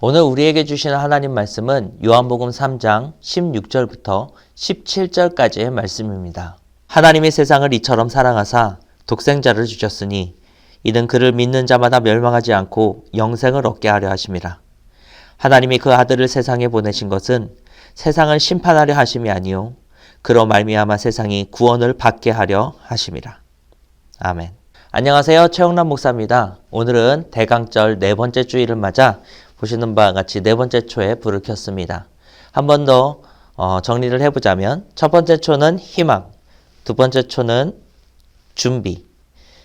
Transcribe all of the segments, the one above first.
오늘 우리에게 주시는 하나님 말씀은 요한복음 3장 16절부터 17절까지의 말씀입니다. 하나님이 세상을 이처럼 사랑하사 독생자를 주셨으니 이는 그를 믿는 자마다 멸망하지 않고 영생을 얻게 하려 하심이라. 하나님이 그 아들을 세상에 보내신 것은 세상을 심판하려 하심이 아니요 그로 말미암아 세상이 구원을 받게 하려 하심이라. 아멘. 안녕하세요. 최영남 목사입니다. 오늘은 대강절 네 번째 주일을 맞아 보시는 바와 같이 네 번째 초에 불을 켰습니다. 한 번더 어, 정리를 해보자면 첫 번째 초는 희망, 두 번째 초는 준비,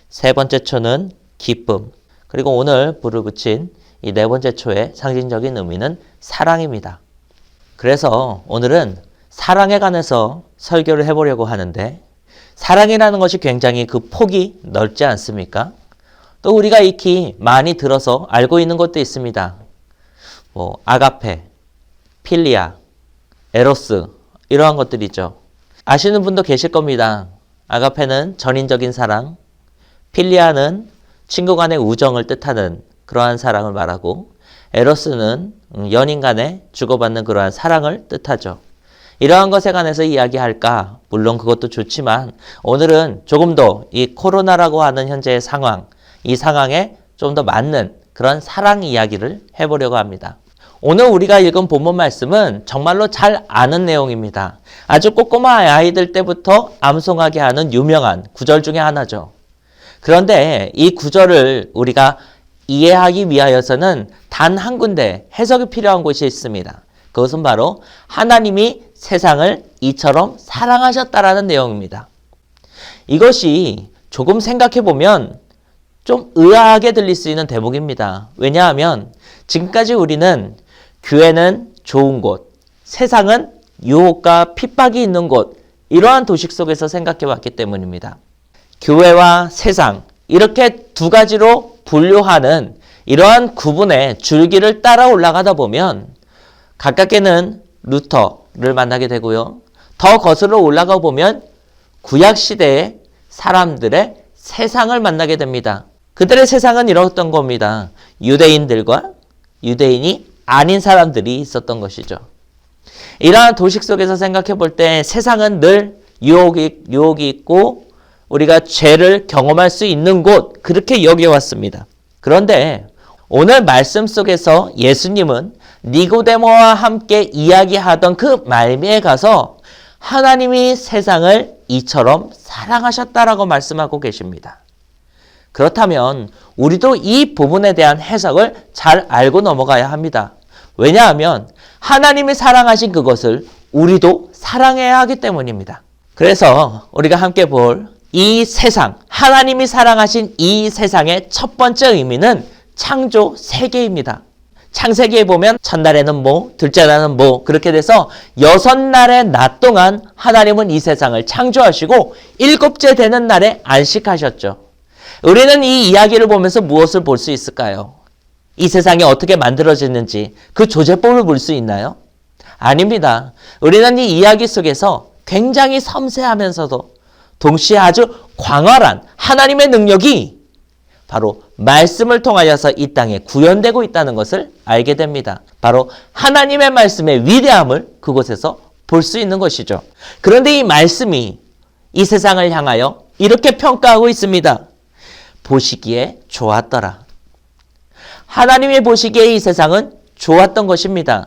세 번째 초는 기쁨, 그리고 오늘 불을 붙인 이 네 번째 초의 상징적인 의미는 사랑입니다. 그래서 오늘은 사랑에 관해서 설교를 해보려고 하는데 사랑이라는 것이 굉장히 그 폭이 넓지 않습니까? 또 우리가 익히 많이 들어서 알고 있는 것도 있습니다. 뭐 아가페, 필리아, 에로스 이러한 것들이 죠. 아시는 분도 계실 겁니다. 아가페는 전인적인 사랑, 필리아는 친구 간의 우정을 뜻하는 그러한 사랑을 말하고 에로스는 연인 간에 주고받는 그러한 사랑을 뜻하죠. 이러한 것에 관해서 이야기할까? 물론 그것도 좋지만 오늘은 조금 더 이 코로나라고 하는 현재의 상황, 이 상황에 좀 더 맞는 그런 사랑 이야기를 해보려고 합니다. 오늘 우리가 읽은 본문 말씀은 정말로 잘 아는 내용입니다. 아주 꼬꼬마 아이들 때부터 암송하게 하는 유명한 구절 중에 하나죠. 그런데 이 구절을 우리가 이해하기 위하여서는 단 한 군데 해석이 필요한 곳이 있습니다. 그것은 바로 하나님이 세상을 이처럼 사랑하셨다라는 내용입니다. 이것이 조금 생각해 보면 좀 의아하게 들릴 수 있는 대목입니다. 왜냐하면 지금까지 우리는 교회는 좋은 곳, 세상은 유혹과 핍박이 있는 곳, 이러한 도식 속에서 생각해 왔기 때문입니다. 교회와 세상, 이렇게 두 가지로 분류하는 이러한 구분의 줄기를 따라 올라가다 보면 가깝게는 루터를 만나게 되고요. 더 거슬러 올라가 보면 구약 시대의 사람들의 세상을 만나게 됩니다. 그들의 세상은 이렇던 겁니다. 유대인들과 유대인이 아닌 사람들이 있었던 것이죠. 이러한 도식 속에서 생각해 볼 때 세상은 늘 유혹이, 유혹이 있고 우리가 죄를 경험할 수 있는 곳, 그렇게 여겨왔습니다. 그런데 오늘 말씀 속에서 예수님은 니고데모와 함께 이야기하던 그 말미에 가서 하나님이 세상을 이처럼 사랑하셨다라고 말씀하고 계십니다. 그렇다면 우리도 이 부분에 대한 해석을 잘 알고 넘어가야 합니다. 왜냐하면 하나님이 사랑하신 그것을 우리도 사랑해야 하기 때문입니다. 그래서 우리가 함께 볼 이 세상, 하나님이 사랑하신 이 세상의 첫 번째 의미는 창조 세계입니다. 창세기에 보면 첫날에는 뭐, 둘째 날은 뭐, 그렇게 돼서 여섯 날의 낮 동안 하나님은 이 세상을 창조하시고 일곱째 되는 날에 안식하셨죠. 우리는 이 이야기를 보면서 무엇을 볼 수 있을까요? 이 세상이 어떻게 만들어졌는지 그 조제법을 볼 수 있나요? 아닙니다. 우리는 이 이야기 속에서 굉장히 섬세하면서도 동시에 아주 광활한 하나님의 능력이 바로 말씀을 통하여서 이 땅에 구현되고 있다는 것을 알게 됩니다. 바로 하나님의 말씀의 위대함을 그곳에서 볼 수 있는 것이죠. 그런데 이 말씀이 이 세상을 향하여 이렇게 평가하고 있습니다. 보시기에 좋았더라. 하나님의 보시기에 이 세상은 좋았던 것입니다.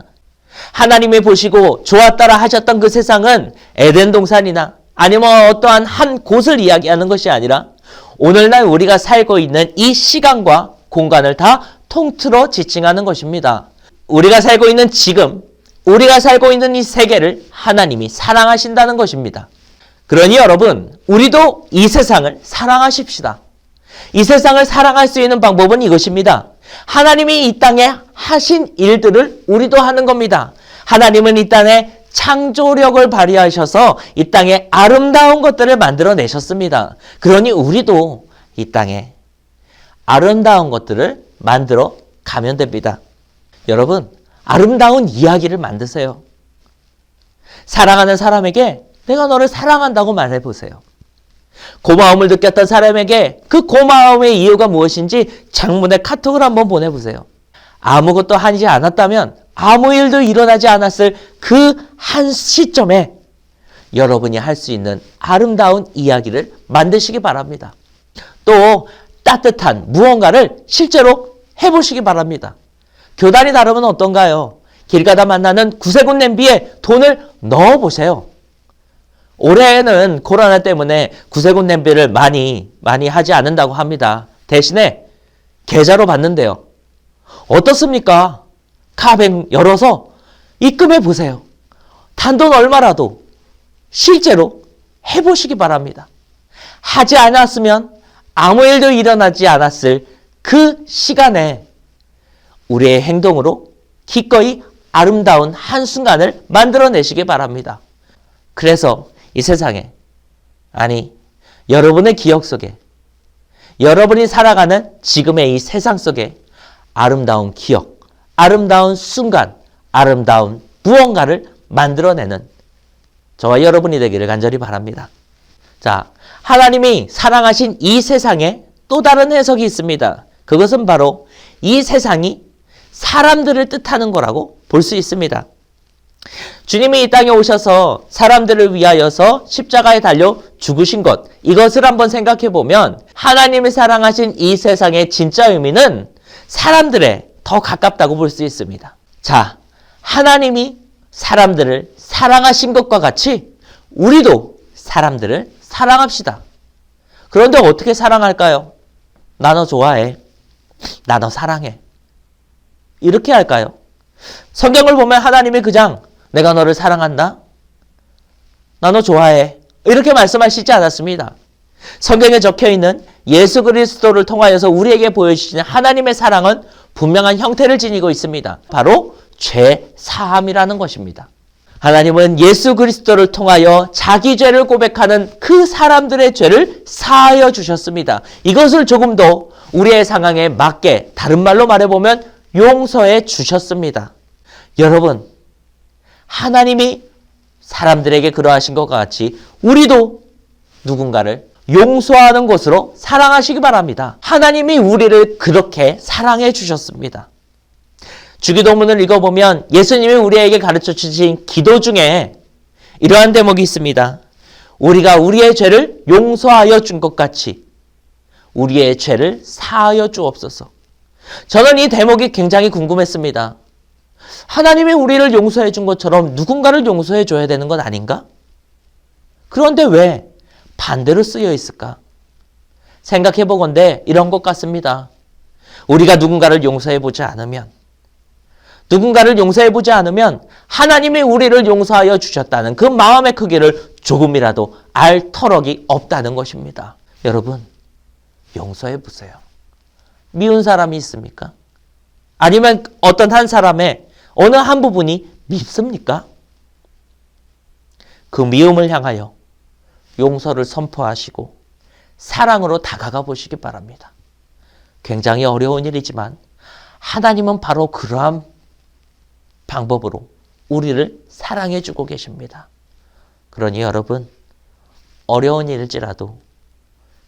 하나님의 보시고 좋았더라 하셨던 그 세상은 에덴 동산이나 아니면 어떠한 한 곳을 이야기하는 것이 아니라 오늘날 우리가 살고 있는 이 시간과 공간을 다 통틀어 지칭하는 것입니다. 우리가 살고 있는 지금, 우리가 살고 있는 이 세계를 하나님이 사랑하신다는 것입니다. 그러니 여러분, 우리도 이 세상을 사랑하십시다. 이 세상을 사랑할 수 있는 방법은 이것입니다. 하나님이 이 땅에 하신 일들을 우리도 하는 겁니다. 하나님은 이 땅에 창조력을 발휘하셔서 이 땅에 아름다운 것들을 만들어내셨습니다. 그러니 우리도 이 땅에 아름다운 것들을 만들어 가면 됩니다. 여러분, 아름다운 이야기를 만드세요. 사랑하는 사람에게 내가 너를 사랑한다고 말해보세요. 고마움을 느꼈던 사람에게 그 고마움의 이유가 무엇인지 장문의 카톡을 한번 보내보세요. 아무것도 하지 않았다면 아무 일도 일어나지 않았을 그 한 시점에 여러분이 할 수 있는 아름다운 이야기를 만드시기 바랍니다. 또 따뜻한 무언가를 실제로 해보시기 바랍니다. 교단이 다르면 어떤가요? 길 가다 만나는 구세군 냄비에 돈을 넣어보세요. 올해는 코로나 때문에 구세군 냄비를 많이, 많이 하지 않는다고 합니다. 대신에 계좌로 받는데요. 어떻습니까? 카뱅 열어서 입금해 보세요. 단돈 얼마라도 실제로 해보시기 바랍니다. 하지 않았으면 아무 일도 일어나지 않았을 그 시간에 우리의 행동으로 기꺼이 아름다운 한순간을 만들어내시기 바랍니다. 그래서 이 세상에, 아니, 여러분의 기억 속에, 여러분이 살아가는 지금의 이 세상 속에 아름다운 기억, 아름다운 순간, 아름다운 무언가를 만들어내는 저와 여러분이 되기를 간절히 바랍니다. 자, 하나님이 사랑하신 이 세상에 또 다른 해석이 있습니다. 그것은 바로 이 세상이 사람들을 뜻하는 거라고 볼 수 있습니다. 주님이 이 땅에 오셔서 사람들을 위하여서 십자가에 달려 죽으신 것, 이것을 한번 생각해 보면 하나님이 사랑하신 이 세상의 진짜 의미는 사람들에 더 가깝다고 볼 수 있습니다. 자, 하나님이 사람들을 사랑하신 것과 같이 우리도 사람들을 사랑합시다. 그런데 어떻게 사랑할까요? 나 너 좋아해. 나 너 사랑해. 이렇게 할까요? 성경을 보면 하나님이 그냥 내가 너를 사랑한다. 나 너 좋아해. 이렇게 말씀하시지 않았습니다. 성경에 적혀 있는 예수 그리스도를 통하여서 우리에게 보여주시는 하나님의 사랑은 분명한 형태를 지니고 있습니다. 바로 죄 사함이라는 것입니다. 하나님은 예수 그리스도를 통하여 자기 죄를 고백하는 그 사람들의 죄를 사하여 주셨습니다. 이것을 조금 더 우리의 상황에 맞게 다른 말로 말해보면 용서해 주셨습니다. 여러분, 하나님이 사람들에게 그러하신 것과 같이 우리도 누군가를 용서하는 것으로 사랑하시기 바랍니다. 하나님이 우리를 그렇게 사랑해 주셨습니다. 주기도문을 읽어보면 예수님이 우리에게 가르쳐 주신 기도 중에 이러한 대목이 있습니다. 우리가 우리의 죄를 용서하여 준 것 같이 우리의 죄를 사하여 주옵소서. 저는 이 대목이 굉장히 궁금했습니다. 하나님이 우리를 용서해 준 것처럼 누군가를 용서해 줘야 되는 것 아닌가? 그런데 왜 반대로 쓰여 있을까? 생각해 보건대 이런 것 같습니다. 우리가 누군가를 용서해 보지 않으면 누군가를 용서해 보지 않으면 하나님이 우리를 용서하여 주셨다는 그 마음의 크기를 조금이라도 알 터럭이 없다는 것입니다. 여러분, 용서해 보세요. 미운 사람이 있습니까? 아니면 어떤 한 사람의 어느 한 부분이 밉습니까? 그 미움을 향하여 용서를 선포하시고 사랑으로 다가가 보시기 바랍니다. 굉장히 어려운 일이지만 하나님은 바로 그러한 방법으로 우리를 사랑해 주고 계십니다. 그러니 여러분, 어려운 일일지라도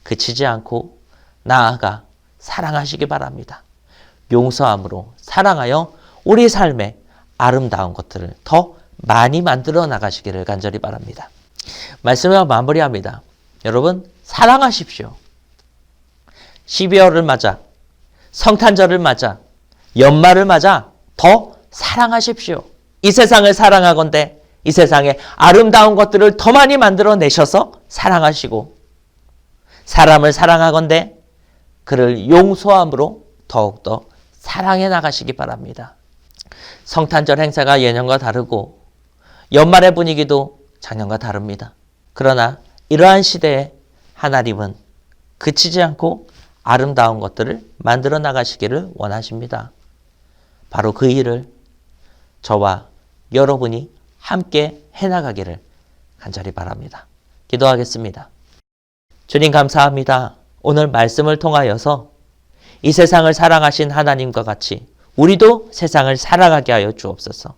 그치지 않고 나아가 사랑하시기 바랍니다. 용서함으로 사랑하여 우리 삶에 아름다운 것들을 더 많이 만들어 나가시기를 간절히 바랍니다. 말씀을 마무리합니다. 여러분, 사랑하십시오. 12월을 맞아, 성탄절을 맞아, 연말을 맞아 더 사랑하십시오. 이 세상을 사랑하건대 이 세상에 아름다운 것들을 더 많이 만들어 내셔서 사랑하시고 사람을 사랑하건대 그를 용서함으로 더욱더 사랑해 나가시기 바랍니다. 성탄절 행사가 예년과 다르고 연말의 분위기도 작년과 다릅니다. 그러나 이러한 시대에 하나님은 그치지 않고 아름다운 것들을 만들어 나가시기를 원하십니다. 바로 그 일을 저와 여러분이 함께 해나가기를 간절히 바랍니다. 기도하겠습니다. 주님 감사합니다. 오늘 말씀을 통하여서 이 세상을 사랑하신 하나님과 같이 우리도 세상을 살아가게 하여 주옵소서.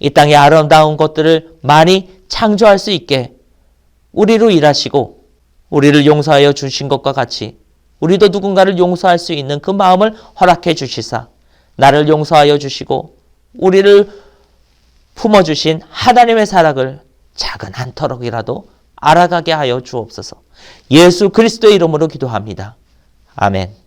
이 땅의 아름다운 것들을 많이 창조할 수 있게 우리로 일하시고 우리를 용서하여 주신 것과 같이 우리도 누군가를 용서할 수 있는 그 마음을 허락해 주시사 나를 용서하여 주시고 우리를 품어주신 하나님의 사랑을 작은 한 터럭이라도 알아가게 하여 주옵소서. 예수 그리스도의 이름으로 기도합니다. 아멘.